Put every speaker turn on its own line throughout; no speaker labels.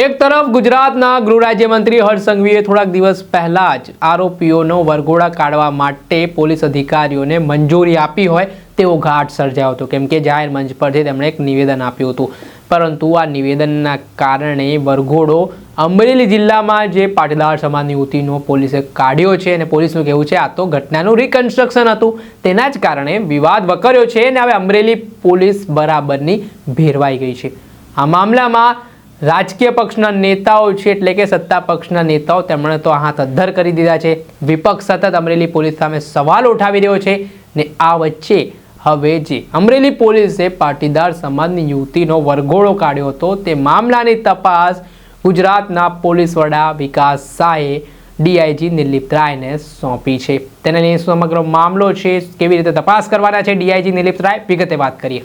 એક તરફ ગુજરાતના ગૃહ રાજ્યમંત્રી હર્ષ સંઘવીએ થોડાક દિવસ પહેલા જ આરોપીઓનો વરઘોડા કાઢવા માટે પોલીસ અધિકારીઓને મંજૂરી આપી હોય તેવો ઘાટ સર્જાયો હતો. કેમ કે જાહેર મંચ પરથી તેમણે એક નિવેદન આપ્યું હતું. પરંતુ આ નિવેદનના કારણે વરઘોડો અમરેલી જિલ્લામાં જે પાટીદાર સમાજની યુવતીનો પોલીસે કાઢ્યો છે અને પોલીસનું કહેવું છે, આ તો ઘટનાનું રિકન્સ્ટ્રક્શન હતું. તેના જ કારણે વિવાદ વકર્યો છે અને હવે અમરેલી પોલીસ બરાબરની ભેરવાઈ ગઈ છે. આ મામલામાં રાજકીય પક્ષના નેતાઓ છે એટલે કે સત્તા પક્ષના નેતાઓ તેમણે તો હાથ અદ્ધર કરી દીધા છે. વિપક્ષ સતત અમરેલી પોલીસ સામે સવાલ ઉઠાવી રહ્યો છે ને આ વચ્ચે હવે જે અમરેલી પોલીસે પાટીદાર સમાજની યુવતીનો વરઘોડો કાઢ્યો હતો તે મામલાની તપાસ ગુજરાતના પોલીસ વડા વિકાસ શાહે ડીઆઈજી નિર્લિપ્ત રાયને સોંપી છે. તેને સમગ્ર મામલો છે, કેવી રીતે તપાસ કરવાના છે ડીઆઈજી નિર્લિપ્ત રાય? વિગતે વાત કરીએ.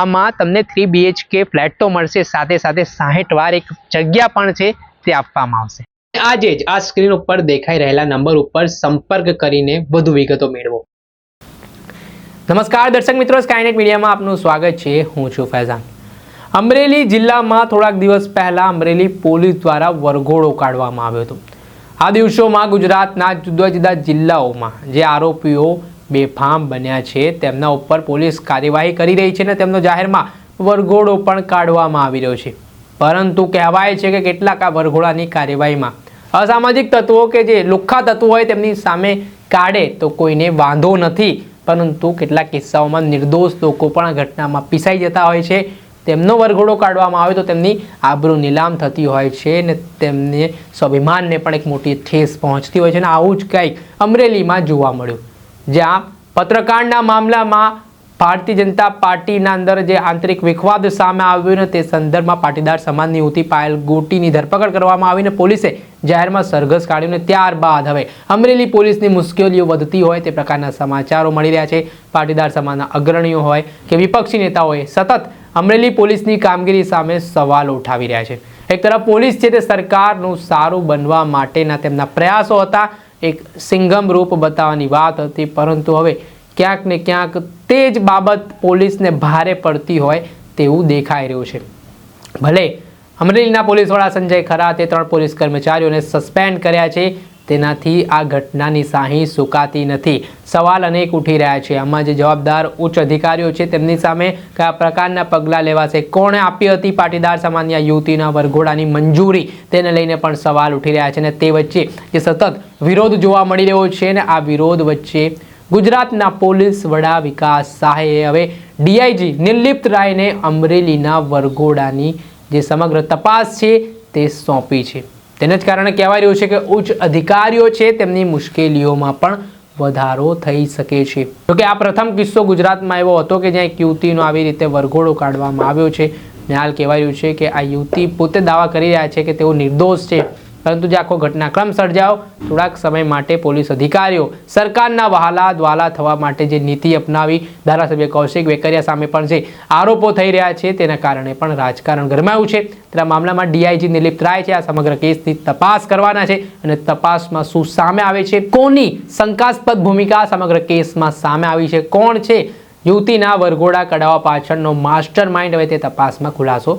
આમાં તમને થ્રી બીએચકે ફ્લેટ તો મળશે. સાથે સાથે સાહીઠ વાર એક જગ્યા પણ છે, તે આપવામાં આવશે. આજે જ આ સ્ક્રીન ઉપર દેખાઈ રહેલા નંબર ઉપર સંપર્ક કરીને વધુ વિગતો મેળવો. નમસ્કાર દર્શક મિત્રો સ્કાયનેટ મીડિયામાં આપનું સ્વાગત છે. હું છું ફૈઝાન. અમરેલી જિલ્લામાં થોડાક દિવસ પહેલા અમરેલી પોલીસ દ્વારા વરઘોડો કાઢવામાં આવ્યો હતો. આ દિવસોમાં ગુજરાતના જુદા જુદા જિલ્લાઓમાં જે આરોપીઓ બેફામ બન્યા છે. તેમના ઉપર પોલીસ કાર્યવાહી કરી રહી છે અને તેમનો જાહેરમાં વરઘોડો પણ કાઢવામાં આવી રહ્યો છે. પરંતુ કહેવાય છે કે કેટલાક આ વરઘોડાની કાર્યવાહીમાં અસામાજિક તત્વો કે જે લુખ્ખા તત્વો હોય તેમની સામે કાઢે તો કોઈને વાંધો નથી. પરંતુ કેટલાક કિસ્સાઓમાં નિર્દોષ લોકો પણ આ ઘટનામાં પીસાઈ જતા હોય છે. તેમનો વરઘોડો કાઢવામાં આવે તો તેમની આબરૂ નીલામ થતી હોય છે ને તેમને સ્વાભિમાનને પણ એક મોટી ઠેસ પહોંચતી હોય છે અને આવું જ કંઈક અમરેલીમાં જોવા મળ્યું. જ્યાં પત્રકારના મામલામાં ભારતીય જનતા પાર્ટીના અંદર જે આંતરિક વિખવાદ સામે આવ્યો ને તે સંદર્ભમાં પાટીદાર સમાજની યુવતી પાયલ ગોટીની ધરપકડ કરવામાં આવીને પોલીસે જાહેરમાં સરઘસ કાઢ્યું ને ત્યારબાદ હવે અમરેલી પોલીસની મુશ્કેલીઓ વધતી હોય તે પ્રકારના સમાચારો મળી રહ્યા છે. પાટીદાર સમાજના અગ્રણીઓ હોય કે વિપક્ષી નેતાઓએ સતત અમરેલી પોલીસની કામગીરી સામે સવાલો ઉઠાવી રહ્યા છે. એક તરફ પોલીસ છે તે સરકારનું સારું બનવા માટેના તેમના પ્રયાસો હતા એક સિંઘમ રૂપ બતાવવાની વાત હતી, પરંતુ હવે ક્યાંક ને ક્યાંક તે જ બાબત પોલીસને ભારે પડતી હોય તેવું દેખાઈ રહ્યું છે. ભલે અમરેલીના પોલીસ વડા સંજય ખરા તે ત્રણ પોલીસ કર્મચારીઓને સસ્પેન્ડ કર્યા છે તેનાથી આ ઘટનાની સાહી સુકાતી નથી. સવાલ અનેક ઉઠી રહ્યા છે. આમાં જે જવાબદાર ઉચ્ચ અધિકારીઓ છે, તેમની સામે કયા પ્રકારના પગલાં લેવાશે? કોણે આપી હતી પાટીદાર સમાજની યુવતીના વરઘોડાની મંજૂરી? તેને લઈને પણ સવાલ ઉઠી રહ્યા છે અને તે વચ્ચે જે સતત વિરોધ જોવા મળી રહ્યો છે ને આ વિરોધ વચ્ચે ગુજરાતના પોલીસ વડા વિકાસ શાહે હવે ડીઆઈજી નિર્લિપ્ત રાયને અમરેલીના વરઘોડાની જે સમગ્ર તપાસ છે, તે સોંપી છે. તેને જ કારણે કહેવાય રહ્યું છે કે ઉચ્ચ અધિકારીઓ છે તેમની મુશ્કેલીઓમાં પણ વધારો થઈ શકે છે. જોકે આ પ્રથમ કિસ્સો ગુજરાતમાં એવો હતો કે જ્યાં એક યુવતીનો આવી રીતે વરઘોડો કાઢવામાં આવ્યો છે. હાલ કહેવાય રહ્યું છે કે આ યુવતી પોતે દાવા કરી રહ્યા છે કે તેઓ નિર્દોષ છે. પરંતુ જે આખો ઘટનાક્રમ સર્જાયો, થોડાક સમય માટે પોલીસ અધિકારીઓ સરકારના વહાલા દ્વાલા થવા માટે જે નીતિ અપનાવી, ધારાસભ્ય કૌશિક વેકરિયા સામે પણ જે આરોપો થઈ રહ્યા છે, તેના કારણે પણ રાજકારણ ગરમાયું છે. તેના મામલામાં ડીઆઈજી નિલિપ્ત રાય છે. આ સમગ્ર કેસની તપાસ કરવાના છે અને તપાસમાં શું સામે આવે છે, કોની શંકાસ્પદ ભૂમિકા સમગ્ર કેસમાં સામે આવી છે, કોણ છે, યુવતીના વરઘોડા કઢાવવા પાછળનો માસ્ટર માઇન્ડ, હવે તે તપાસમાં ખુલાસો